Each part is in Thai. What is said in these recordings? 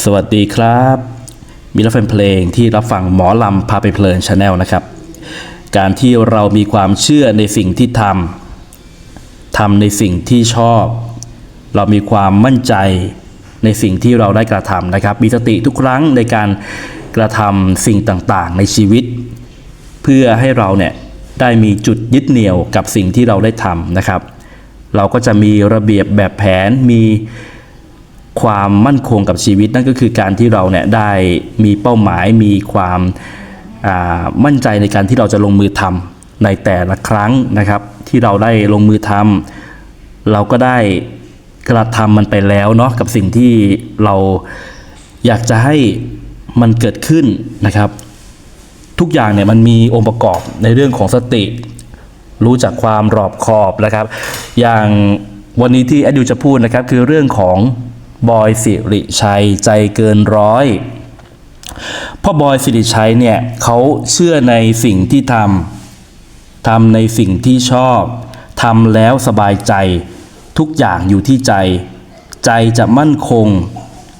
สวัสดีครับ มีรับฟังเพลงที่รับฟังหมอลำพาไปเพลินชาแนลนะครับ การที่เรามีความเชื่อในสิ่งที่ทำทำในสิ่งที่ชอบ เรามีความมั่นใจในสิ่งที่เราได้กระทำนะครับ มีสติทุกครั้งในการกระทำสิ่งต่างๆ ในชีวิต เพื่อให้เราเนี่ยได้มีจุดยึดเหนี่ยวกับสิ่งที่เราได้ทำนะครับ เราก็จะมีระเบียบแบบแผนมี ความมั่นคงกับชีวิตนั่นก็คือการที่เราเนี่ยได้มีเป้าหมายมีความามั่นใจในการที่เราจะลงมือทำในแต่ละครั้งนะครับ ที่เราได้ลงมือทำเราก็ได้กระทำมันไปแล้วเนาะกับสิ่งที่เราอยากจะให้มันเกิดขึ้นนะครับ ทุกอย่างเนี่ยมันมีองค์ประกอบในเรื่องของสติ รู้จักความรอบคอบนะครับ อย่างวันนี้ที่แอดยูจะพูดนะครับคือเรื่องของ บอยสิริชัยใจเกินร้อยพ่อบอยสิริชัยเนี่ยเขาเชื่อในสิ่งที่ทำทำในสิ่งที่ชอบทำแล้วสบายใจ ทุกอย่างอยู่ที่ใจ ใจจะมั่นคง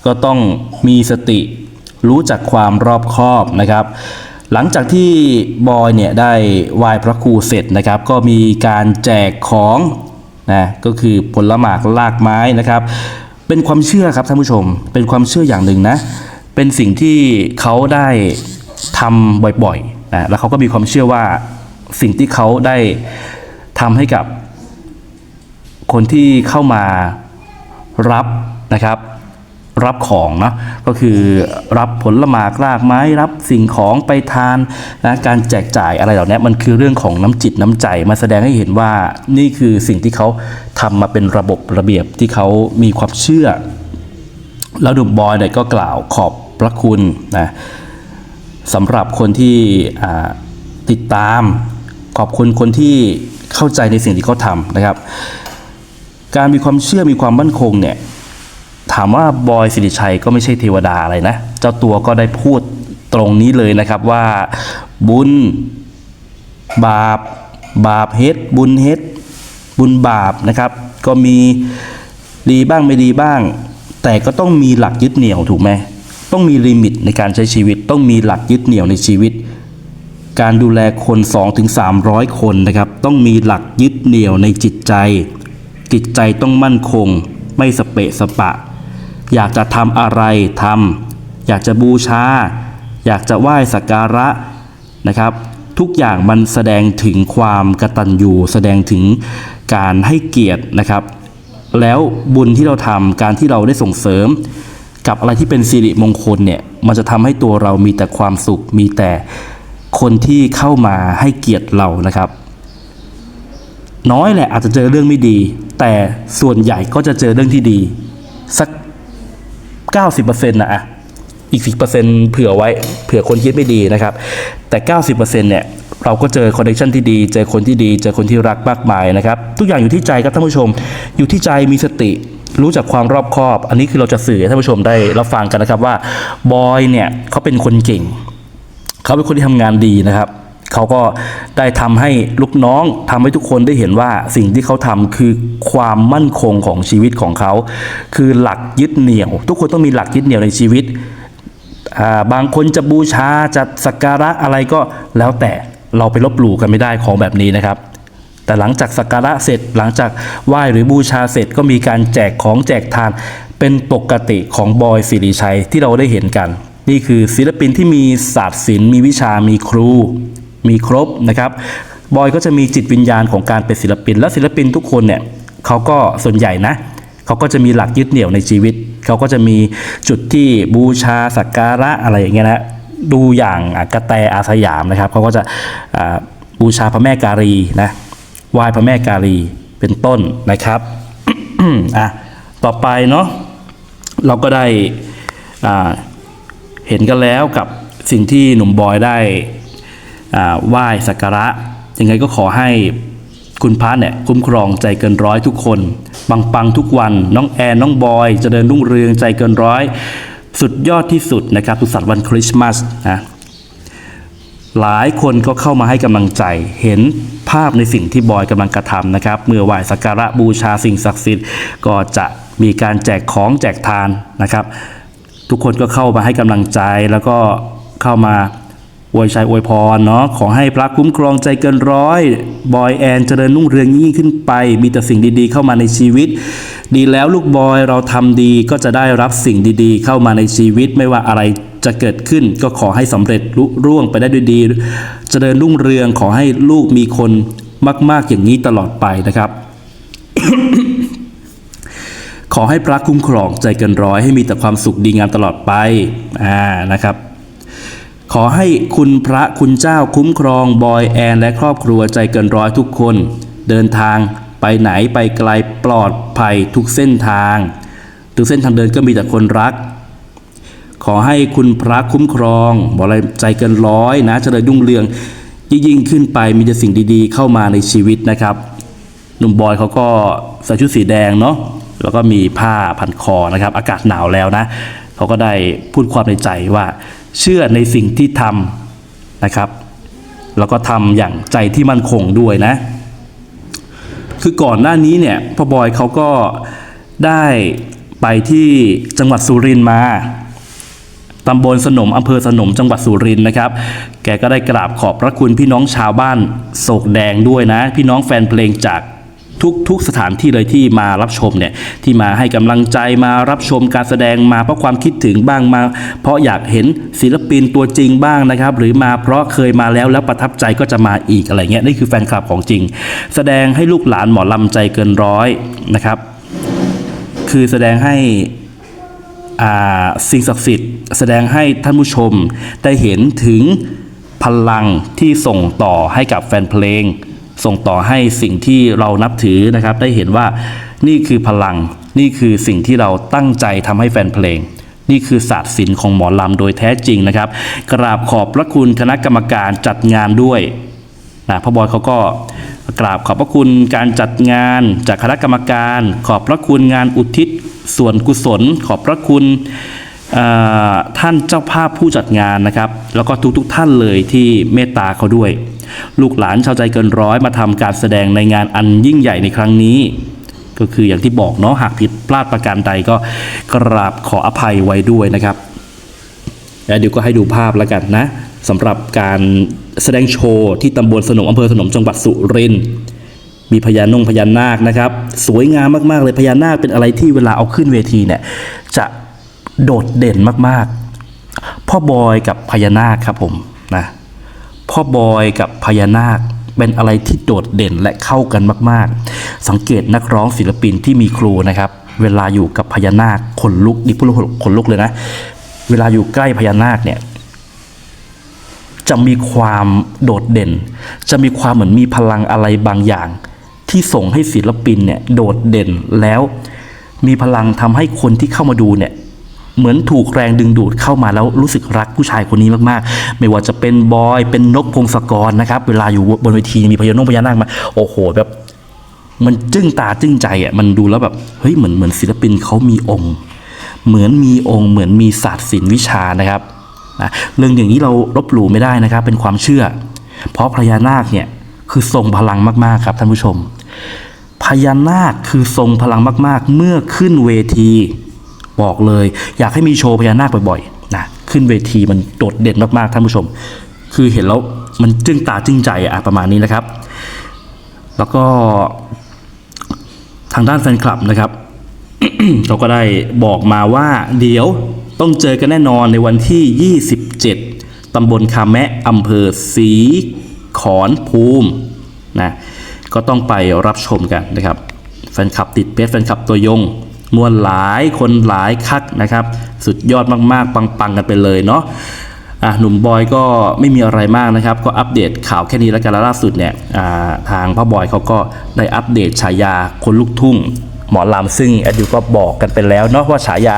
ก็ต้องมีสติ รู้จักความรอบคอบนะครับ หลังจากที่บอยเนี่ยได้ไหว้พระครูเสร็จนะครับ ก็มีการแจกของนะก็คือผลหมากลากไม้นะครับ เป็นความเชื่อครับท่านผู้ชม เป็นความเชื่ออย่างหนึ่งนะ เป็นสิ่งที่เขาได้ทำบ่อยๆนะแล้วเขาก็มีความเชื่อว่าสิ่งที่เขาได้ทำให้กับคนที่เข้ามารับนะครับ รับของเนาะก็คือรับผลหมากรากไม้รับสิ่งของไปทานนะการแจกจ่ายอะไรเหล่านี้มันคือเรื่องของน้ำจิตน้ำใจมาแสดงให้เห็นว่านี่คือสิ่งที่เขาทำมาเป็นระบบระเบียบที่เขามีความเชื่อ แล้วหนุ่มบอยเนี่ยก็กล่าวขอบพระคุณนะสำหรับคนที่ติดตาม ขอบคุณคนที่เข้าใจในสิ่งที่เขาทำนะครับ การมีความเชื่อมีความมั่นคงเนี่ย ถามว่าบอยสิริชัยก็ไม่ใช่เทวดาอะไรนะ เจ้าตัวก็ได้พูดตรงนี้เลยนะครับว่าบุญ บาป บาปเฮ็ดบุญเฮ็ดบุญบาปนะครับ ก็มีดีบ้างไม่ดีบ้าง แต่ก็ต้องมีหลักยึดเหนี่ยวถูกไหมต้องมีลิมิตในการใช้ชีวิต ต้องมีหลักยึดเหนี่ยวในชีวิต การดูแลคน2-300ถึงคนนะครับ ต้องมีหลักยึดเหนี่ยวในจิตใจ จิตใจต้องมั่นคง ไม่สเปะสปะ อยากจะทำอะไรทำอยากจะบูชา อยากจะไหว้สักการะนะครับ ทุกอย่างมันแสดงถึงความกตัญญูแสดงถึงการให้เกียรตินะครับ แล้วบุญที่เราทำการที่เราได้ส่งเสริม กับอะไรที่เป็นสิริมงคลเนี่ยมันจะทำให้ตัวเรามีแต่ความสุขมีแต่คนที่เข้ามาให้เกียรติเรานะครับ น้อยแหละอาจจะเจอเรื่องไม่ดี แต่ส่วนใหญ่ก็จะเจอเรื่องที่ดี สัก 90%นะอะอีก 10%เผื่อไว้เผื่อคนคิดไม่ดีนะครับ แต่ 90%เนี่ยเราก็เจอคอนเนคชันที่ดี เจอคนที่ดี เจอคนที่รักมากมายนะครับ ทุกอย่างอยู่ที่ใจครับท่านผู้ชม อยู่ที่ใจมีสติ รู้จักความรอบคอบ อันนี้คือเราจะสื่อให้ท่านผู้ชมได้รับฟังกันนะครับว่าบอยเนี่ยเขาเป็นคนเก่ง เขาเป็นคนที่ทำงานดีนะครับ เขาก็ได้ทำให้ลูกน้องทำให้ทุกคนได้เห็นว่าสิ่งที่เขาทำคือความมั่นคงของชีวิตของเขา คือหลักยึดเหนี่ยว ทุกคนต้องมีหลักยึดเหนี่ยวในชีวิต บางคนจะบูชาจะสักการะอะไรก็แล้วแต่เราไปลบหลู่กันไม่ได้ของแบบนี้นะครับ แต่หลังจากสักการะเสร็จหลังจากไหว้หรือบูชาเสร็จก็มีการแจกของแจกทานเป็นปกติของบอยสิริชัยที่เราได้เห็นกัน นี่คือศิลปินที่มีศาสตร์ศิลป์มีวิชามีครู มีครบนะครับบอยก็จะมีจิตวิญญาณของการเป็นศิลปิน และศิลปินทุกคนเนี่ยเขาก็ส่วนใหญ่นะเขาก็จะมีหลักยึดเหนี่ยวในชีวิต เขาก็จะมีจุดที่บูชาสักการะอะไรอย่างเงี้ยนะดูอย่างกระแตอาสยามนะครับเขาก็จะบูชาพระแม่การีนะไหว้พระแม่การีเป็นต้นนะครับอะต่อไปเนาะเราก็ได้เห็นกันแล้วกับสิ่งที่หนุ่มบอยได้ ไหว้สักการะ ยังไงก็ขอให้คุณพระเนี่ยคุ้มครองใจเกินร้อยทุกคนปังปังทุกวัน น้องแอนน้องบอยเจะเดินรุ่งเรืองใจเกินร้อย สุดยอดที่สุดนะครับสุสันต์วันคริสต์มาสนะหลายคนก็เข้ามาให้กำลังใจเห็นภาพในสิ่งที่บอยกำลังกระทำนะครับ เมื่อไหว้สักการะบูชาสิ่งศักดิ์สิทธิ์ก็จะมีการแจกของแจกทานนะครับ ทุกคนก็เข้ามาให้กำลังใจแล้วก็เข้ามา อวยชัยอวยพรเนาะขอให้พระคุ้มครองใจเกินร้อย บอยแอนเจริญรุ่งเรืองยิ่งขึ้นไป มีแต่สิ่งดีๆเข้ามาในชีวิต ดีแล้วลูกบอยเราทำดีก็จะได้รับสิ่งดีๆ เข้ามาในชีวิตไม่ว่าอะไรจะเกิดขึ้นก็ขอให้สำเร็จลุร่วงไปได้ด้วยดี เจริญรุ่งเรืองขอให้ลูกมีคนมากๆอย่างนี้ตลอดไปนะครับขอให้พระคุ้มครองใจเกินร้อยให้มีแต่ความสุขดีงามตลอดไป อ่า นะครับ ขอให้คุณพระคุณเจ้าคุ้มครองบอยแอนและครอบครัวใจเกินร้อยทุกคน เดินทางไปไหนไปไกลปลอดภัยทุกเส้นทาง ทุกเส้นทางเดินก็มีแต่คนรัก ขอให้คุณพระคุ้มครองบอกอะไรใจเกินร้อยนะเจริญรุ่งเรืองยิ่งขึ้นไปมีแต่สิ่งดีๆ เข้ามาในชีวิตนะครับ หนุ่มบอยเขาก็ใส่ชุดสีแดงเนาะแล้วก็มีผ้าพันคอนะครับ อากาศหนาวแล้วนะเขาก็ได้พูดความในใจว่า เชื่อในสิ่งที่ทำนะครับ แล้วก็ทำอย่างใจที่มั่นคงด้วยนะ คือก่อนหน้านี้เนี่ยพ่อบอยเขาก็ได้ไปที่จังหวัดสุรินทร์มาตำบลสนมอำเภอสนมจังหวัดสุรินทร์นะครับ แกก็ได้กราบขอบพระคุณพี่น้องชาวบ้านโศกแดงด้วยนะ พี่น้องแฟนเพลงจาก ทุกทุกสถานที่เลยที่มารับชมเนี่ยที่มาให้กำลังใจมารับชมการแสดงมาเพราะความคิดถึงบ้างมา เพราะอยากเห็นศิลปินตัวจริงบ้างนะครับ หรือมาเพราะเคยมาแล้วแล้วประทับใจก็จะมาอีกอะไรเงี้ยนี่คือแฟนคลับของจริง แสดงให้ลูกหลานหมอลำใจเกินร้อยนะครับ คือแสดงให้สิ่งศักดิ์สิทธิ์แสดงให้ท่านผู้ชมได้เห็นถึงพลังที่ส่งต่อให้กับแฟนเพลง ส่งต่อให้สิ่งที่เรานับถือนะครับ ได้เห็นว่านี่คือพลัง นี่คือสิ่งที่เราตั้งใจทำให้แฟนเพลงนี่คือศาสตร์ศิลป์ของหมอลำโดยแท้จริงนะครับ กราบขอบพระคุณคณะกรรมการจัดงานด้วยนะพ่อบอยเขาก็กราบขอบพระคุณการจัดงานจากคณะกรรมการ ขอบพระคุณงานอุทิศส่วนกุศล ขอบพระคุณท่านเจ้าภาพผู้จัดงานนะครับ แล้วก็ทุกๆทท่านเลยที่เมตตาเขาด้วย ลูกหลานชาวใจเกินร้อยมาทำการแสดงในงานอันยิ่งใหญ่ในครั้งนี้ ก็คืออย่างที่บอกเนาะหากผิดพลาดประการใดก็กราบขออภัยไว้ด้วยนะครับแล้วเดี๋ยวก็ให้ดูภาพแล้วกันนะสำหรับการแสดงโชว์ที่ตำบลสนมอำเภอสนมจังหวัดสุรินทร์มีพญานงพญานาคนะครับ สวยงามมากๆเลยพญานาคเป็นอะไรที่เวลาเอาขึ้นเวทีเนี่ยจะโดดเด่นมากๆ พ่อบอยกับพญานาคครับผมนะ พ่อบอยกับพญานาคเป็นอะไรที่โดดเด่นและเข้ากันมาก ๆ สังเกตนักร้องศิลปินที่มีครูนะครับ เวลาอยู่กับพญานาคขนลุกดิพูดแล้ขนลุกเลยนะ เวลาอยู่ใกล้พญานาคเนี่ยจะมีความโดดเด่น จะมีความเหมือนมีพลังอะไรบางอย่าง ที่ส่งให้ศิลปินเนี่ยโดดเด่นแล้วมีพลังทำให้คนที่เข้ามาดูเนี่ย เหมือนถูกแรงดึงดูดเข้ามาแล้วรู้สึกรักผู้ชายคนนี้มากๆ ไม่ว่าจะเป็นบอยเป็นนกพงศกรนะครับ เวลาอยู่บนเวทีมีพญานงพญานาคมา โอ้โหแบบมันจึ้งตาจึ้งใจอะมันดูแล้วแบบเฮ้ยเหมือนเหมือนศิลปินเขามีองค์ เหมือนมีองค์ เหมือนมีศาสตร์ศิลป์วิชานะครับนะเรื่องอย่างนี้เราลบหลู่ไม่ได้นะครับ เป็นความเชื่อ เพราะพญานาคเนี่ยคือทรงพลังมากๆครับท่านผู้ชม พญานาคคือทรงพลังมากๆ เมื่อขึ้นเวที บอกเลย อยากให้มีโชว์พญานาคบ่อยๆนะขึ้นเวทีมันโดดเด่นมากๆท่านผู้ชม คือเห็นแล้วมันจึ้งตาจึ้งใจอะประมาณนี้นะครับ แล้วก็ทางด้านแฟนคลับนะครับเขาก็ได้บอกมาว่าเดี๋ยวต้องเจอกันแน่นอนในวันที่ 27 ตำบลคาแมะอำเภอศรีขอนภูมินะก็ต้องไปรับชมกันนะครับ แฟนคลับติดเพชรแฟนคลับตัวยง มวลหลายคนหลายคักนะครับ สุดยอดมากๆ ปังๆกันไปเลยเนาะอะหนุ่มบอยก็ไม่มีอะไรมากนะครับ ก็อัปเดตข่าวแค่นี้แล้วกันล่าสุดเนี่ยอ่าทางพ่อบอยเขาก็ได้อัปเดตฉายาคนลูกทุ่งหมอลำซึ่งแอดดิวก็บอกกันไปแล้วเนาะว่าฉายา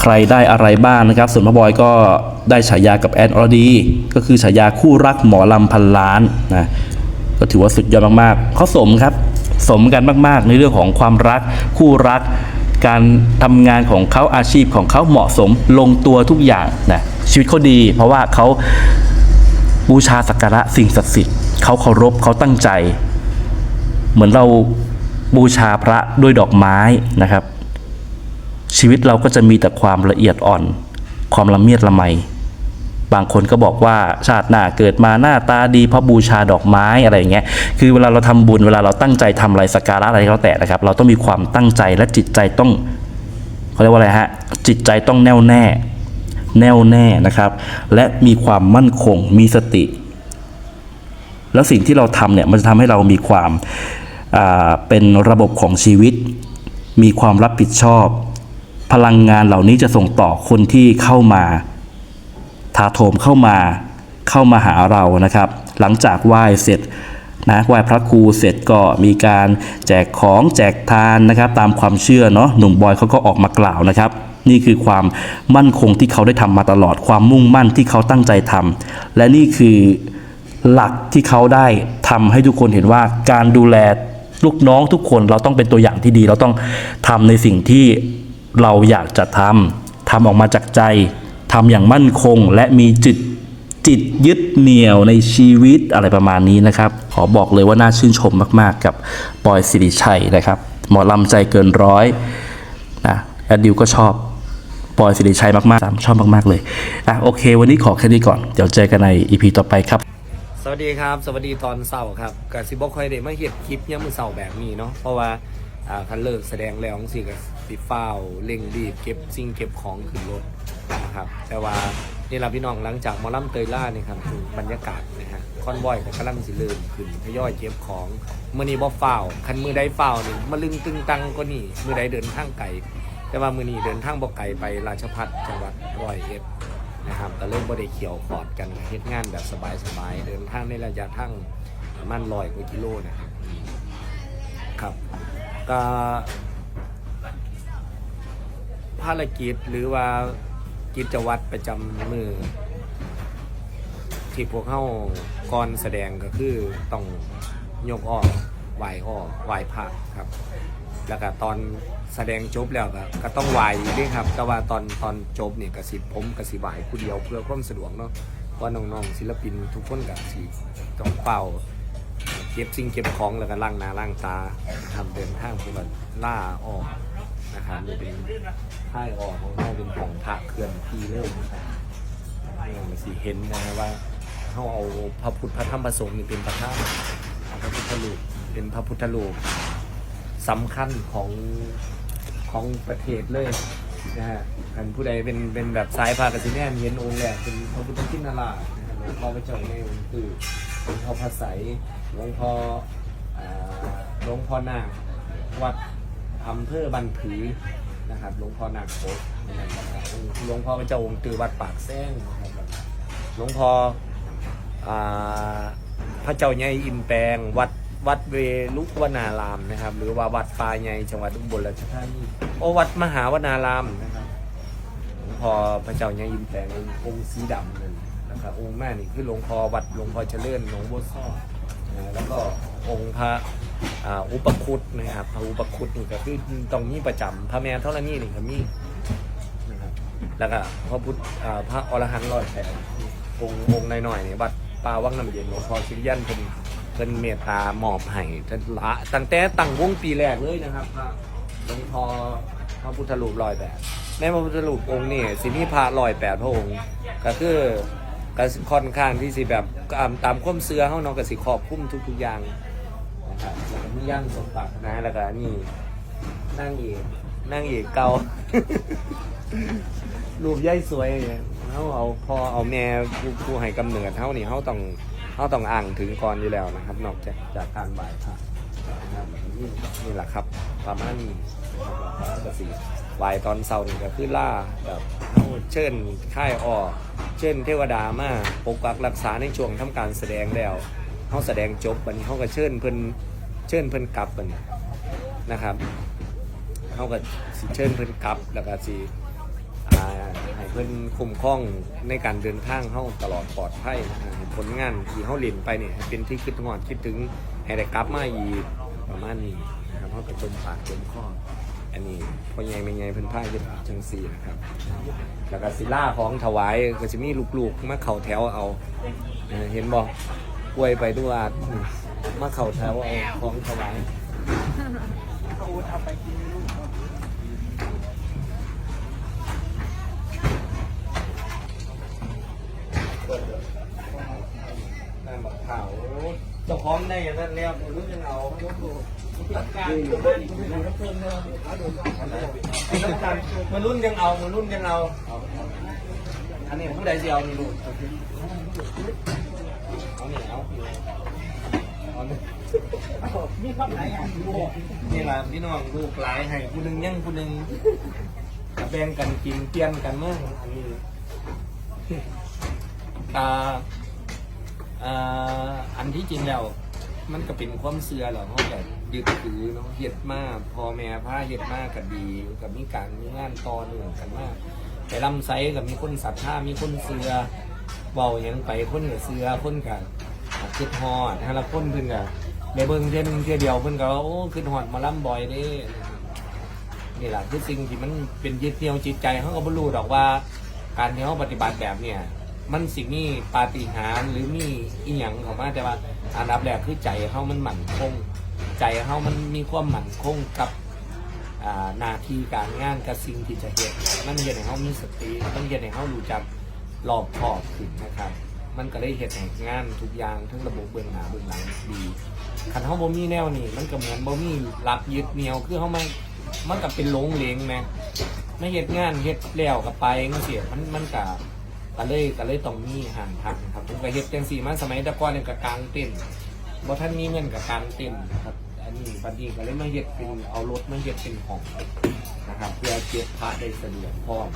ใครได้อะไรบ้างนะครับ ส่วนพ่อบอยก็ได้ฉายากับแอนอรดีก็คือฉายาคู่รักหมอลำพันล้านนะก็ถือว่าสุดยอดมากๆเขาสมครับ สมกันมากๆในเรื่องของความรักคู่รัก การทำงานของเขาอาชีพของเขาเหมาะสมลงตัวทุกอย่างนะชีวิตเขาดี เพราะว่าเขาบูชาสักการะสิ่งศักดิ์สิทธิ์เขาเคารพเขาตั้งใจ เหมือนเราบูชาพระด้วยดอกไม้นะครับ ชีวิตเราก็จะมีแต่ความละเอียดอ่อน ความละเมียดละไม บางคนก็บอกว่าชาติหน้าเกิดมาหน้าตาดีเพราะบูชาดอกไม้อะไรอย่างเงี้ยคือเวลาเราทำบุญเวลาเราตั้งใจทำอะไรสักการะอะไรก็แล้วแต่นะครับ เราต้องมีความตั้งใจและจิตใจต้องเขาเรียกว่าอะไรฮะจิตใจต้องแน่วแน่ แน่วแน่นะครับ และมีความมั่นคงมีสติ แล้วสิ่งที่เราทำเนี่ยมันจะทำให้เรามีความาเป็นระบบของชีวิต มีความรับผิดชอบ พลังงานเหล่านี้จะส่งต่อคนที่เข้ามา ทาโถมเข้ามาเข้ามาหาเรานะครับ หลังจากไหว้เสร็จนะไหว้พระครูเสร็จก็มีการแจกของแจกทานนะครับ ตามความเชื่อเนาะหนุ่มบอยเขาก็ออกมากล่าวนะครับ นี่คือความมั่นคงที่เขาได้ทำมาตลอดความมุ่งมั่นที่เขาตั้งใจทำและนี่คือหลักที่เขาได้ทำให้ทุกคนเห็นว่าการดูแลลูกน้องทุกคนเราต้องเป็นตัวอย่างที่ดี เราต้องทำในสิ่งที่เราอยากจะทำทำออกมาจากใจ ทำอย่างมั่นคงและมีจิตจิตยึดเหนี่ยวในชีวิตอะไรประมาณนี้นะครับ ขอบอกเลยว่าน่าชื่นชมมาก ๆ กับปอยสิริชัยนะครับ หมอลำใจเกินร้อยนะแอดดิวก็ชอบปอยสิริชัยมากๆชอบมาก ๆ เลยอะโอเค วันนี้ขอแค่นี้ก่อน เดี๋ยวเจอกันใน EP ต่อไปครับ สวัสดีครับ สวัสดีตอนเสาร์ครับกับซิบอกคอยได้มาเห็ดคลิปย่ามมือเสาร์แบบนี้เนาะเพราะว่าอ่าคันเลิกแสดงแล้วสิกับ สิฟ้าวเร่งรีบเก็บสิ่งเก็บของขึ้นรถนะครับ แต่ว่านี่เราพี่น้องหลังจากมอลำเตยล่านี่ครับคือบรรยากาศนะฮะคอนบอยกับกำลังสิเริ่มขึ้นทยอยเก็บของเมื่อนี้บ่ฟ้าวคันมือใดฟ้าวนี่มาลึงตึงตังก็นี่มือใดเดินทางไกลแต่ว่ามือนี้เดินทางบ่ไกลไปราชพัฒจังหวัดร้อยเอ็ดนะครับก็เริ่มบ่ได้เขียวขอดกันเฮ็ดงานแบบสบายๆเดินทางในระยะทางประมาณร้อยกว่ากิโลนะครับครับก็ ภารกิจหรือว่ากิจวัตรประจำมือ ที่พวกเข้าก่อนแสดงก็คือต้องยกออกไหวออกไหวพระครับ แล้วก็ตอนแสดงจบแล้วก็ก็ต้องไหวด้วยครับ แต่ว่าตอนตอนจบเนี่ยกระสิผมกระสิไหวผู้เดียวเพื่อความสะดวกเนาะเพราะน้องๆศิลปินทุกคนกับสิต้องเป่าเก็บสิ่งเก็บของแล้วก็ล้างหน้าล้างตาทำเดินทางเพื่อล่าออก นะครับนี่เป็นท่ายออกของเราเป็นของพระเคลื่อนที่เริ่มนี่มันสิเห็นนะว่าเขาเอาพระพุทธพระธรรมพระสงฆ์นี่เป็นประธานเอาพระพุทธรูปเป็นพระพุทธรูปสำคัญของของประเทศเลยนะฮะอันผู้ใดเป็นเป็นแบบสายพากสิแนนเห็นองค์แรกเป็นพระพุทธชินราชนะฮะหลวงพ่อพระเจ้าในองค์คือหลวงพ่อพระไสยหลวงพ่อหลวงพ่อนาวัด อำเภอบันผือนะครับหลวงพ่อนาคโคกนะครับหลวงพ่อพระเจ้าองค์ตือวัดปากแซงนะครับหลวงพ่ออพระเจ้าใหญ่อินแปงวัดวัดเวลุวนารามนะครับ หรือว่าวัดปลาใหญ่จังหวัดอุบลราชธานีโอวัดมหาวนารามนะครับหลวงพ่อพระเจ้าใหญ่อินแปงองค์สีดำนั่นนะครับองค์แม่นี่คือหลวงพ่อวัดหลวงพ่อเจริญหลวงบัวซ้อแล้วก็องค์พระ อุปคุตนะครับพระอุปคุตนี่ก็คือตรงนี้ประจำพระแม่ธรณีนี่ก็มีนะครับแล้วก็พระพุทธพระอรหันต์รอยแปดองค์องค์หน่อยๆนี่ยวัดป่าวังน้ำเย็นหลวงพ่อชิริยันเป็นเป็นเมตตาหมอบให้ท่านละตั้งแต่ตั้งวงปีแรกเลยนะครับหลวงพ่อพระพุทธรูปลอยแปดในพระพุทธรูปองค์นี่สิมีพระลอยแปดพระองค์ ก็คือก็ค่อนข้างที่สิแบบตามตามความเสื้อเขาเนาะก็สิครอบคลุมทุกๆอย่างนะครับ มย่างสมปรากนะแล้วก็นี่นั่งเอกนั่งเอกเก่า รูปย่ายสวยเนี่ยเขาเอาพอเอาแม่ผู้ผู้ให้กำเนิดเขานี่เขาต้องเขาต้องอ่างถึงก่อนอยู่แล้วนะครับ นอกจากจากการบ่ายพระนะครับนี่นี่แหละครับประมาณนี้นะครับแล้วก็สีบ่ายตอนเสาร์นี่ก็คือล่าแบบเขาเชิญค่ายออกเชิญเทวดามาปกปักรักษาในช่วงทำการแสดงแล้วเขาแสดงจบบัดนเขาก็เชิญเพิ่น ชิญเพิ่นกลับบัดนนะครับเขาก็สิเชิญเพิ่นกลับ แล้วก็สิอ่าให้เพื่อนคุ้มครองในการเดินทางเข้าตลอดปลอดภัยผลงานที่เขาเล่นไปเนี่ยเป็นที่คิดงอดคิดถึงให้ได้กลับมาอีกประมาณนี้นะครับเขาก็จมปากจมคออันนี้พอใหญ่ไม่ใหญ่เพิ่นพ่ายเป็นจังสีนะครับ แล้วก็ศิลาของถวายก็จะมีลูกๆมาเข่าแถวเอาเห็นบอกอวยไปด้วย มาเข่าแถวเอาของถวายนั่นบอกเผาเจ้าของได้ยังนั่นแล้วไม่รู้ยังเอาการยู่บ้าการมันรุ่นยังเอามันรุ่นยังเอา อันนี้ผู้ใดจะเอานี่ลูกเอาเนี่ยเอา มีความหลายอย่างอยู่นี่ล่ะพี่น้องลูกหลายให้ผู้หนึงยังผู้หนึงแบ่งกันกินเปลี่ยนกันมั่อันนี้ตาอ่าอันที่จริงแล้วมันก็เป็นความเสื่อหรอกเขาแต่ยึดถือเนาะเฮ็ดมากพอแม่ผ้าเฮ็ดมากก็ดีกับมีการมีงานต่อเนื่องกันมากแต่ลำไส้กับมีคนศรัทธามีคนเสือเบาหยังไปคนกับเสือคนกับ คิดฮอดฮะละคนเพิ่นกับในเบิ่งเท่ยหนึงเท่ยเดียวเพิ่นก็ว่าโอ้คิดฮอดหมาล่ำบ่อยเด้นี่แหละคือสิ่งที่มันเป็นยึดเหนี่ยวจิตใจเขาก็บ่รู้ดอกว่า การที่เขาปฏิบัติแบบเนี่ย มันสิมีปาฏิหาริย์หรือมีอีหยังข้ามาแต่ว่าอันดับแรกคือใจเขามันหมั่นคง ใจเขามันมีความหมั่นคงกับอ่าหนาทีการงานกับสิ่งที่จะเห็นมันเห็นให้เขามีสติมันเห็นให้เขารู้จักรอบคอบขึ้นนะครับ มันก็ได้เห็นให้งงานทุกอย่างทั้งระบบเบื้องหน้าเบื้องหลังดีคันเขาบ่มีแนวนี่มันก็เหมือนบ่มีหลักยึดเหนี่ยวคือเขาไม่มันก็เป็นหลงเลงแหมไม่เฮ็ดงานเฮ็ดแล้วก็ไปจังซี่มันมันก็ก็เลยก็เลยต้องมีห่างทางครับผมก็เฮ็ดจังซี่มาสมัยตะก่อนเนี่ยก็กางเต็นบ่ทันมีเงินก็กางเต็นครับอันนี้บัดนี้ก็เลยมาเฮ็ดเป็นเอารถมาเฮ็ดเป็นห้องนะครับเพื่อเก็บพระได้สะดวกพร้อม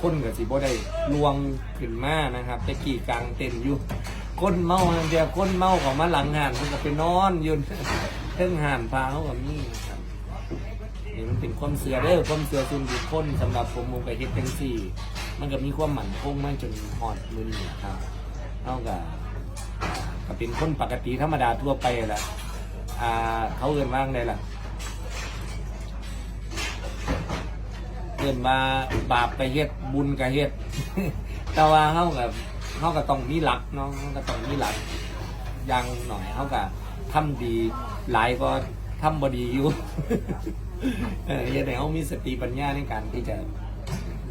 คนก็สิบ่ได้ลวงขึ้นมานะครับแต่กี้กลางเต็นอยู่คนเมาเดียวคนเมาก็มาหลังงานเพิ่นก็ไปนอนยู่เทิงหานพาเขาก็มีครับนี่มันเป็นความเสือเด้อความเสือส่นบุคคลสำหรับผมผมกับเฮ็ดจังซี่ มันก็มีความหมั่นคงมากจนหอดมือนี่ครับเท่ากับก็เป็นคนปกติธรรมดาทั่วไปแหละอ่าเขาเอื่นว่างได้ล่ะ เอื่นมาบาปไปเฮ็ดบุญกับเฮ็ด แต่ว่าเขากับเขาก็ต้องมีหลักเนาะเขาก็ต้องมีหลักอย่างหน่อยเขาก็ทำดีหลายก็ทำบดีอยู่ เออยังไงเขามีสติปัญญาในการที่จะ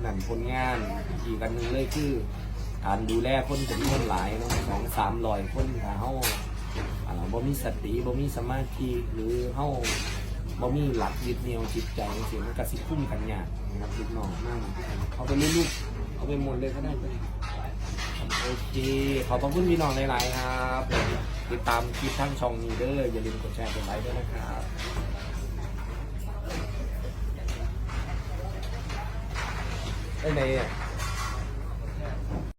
นั่นผลงานอีกอันหนึ่งเลยคือการดูแลคนจะมีคนหลายเนาะสองสามร้อยคนถ้าเขาอ่าบ่มีสติบ่มีสมาธิหรือเขา บ่มีหลักยึดเหนี่ยวจิตใจจังซี่มันก็สิคุ้มกันยากนะครับลูกน้องนั่งเอาไปลูกๆเอาไปหมดเลยก็ได้เลยโอเคขอบคุณพี่น้องหลาย ๆ ครับ ติดตามคลิปทั้งช่องนี้เด้ออย่าลืมกดแชร์กดไลค์ด้วยนะครับไอ้ไหนอะ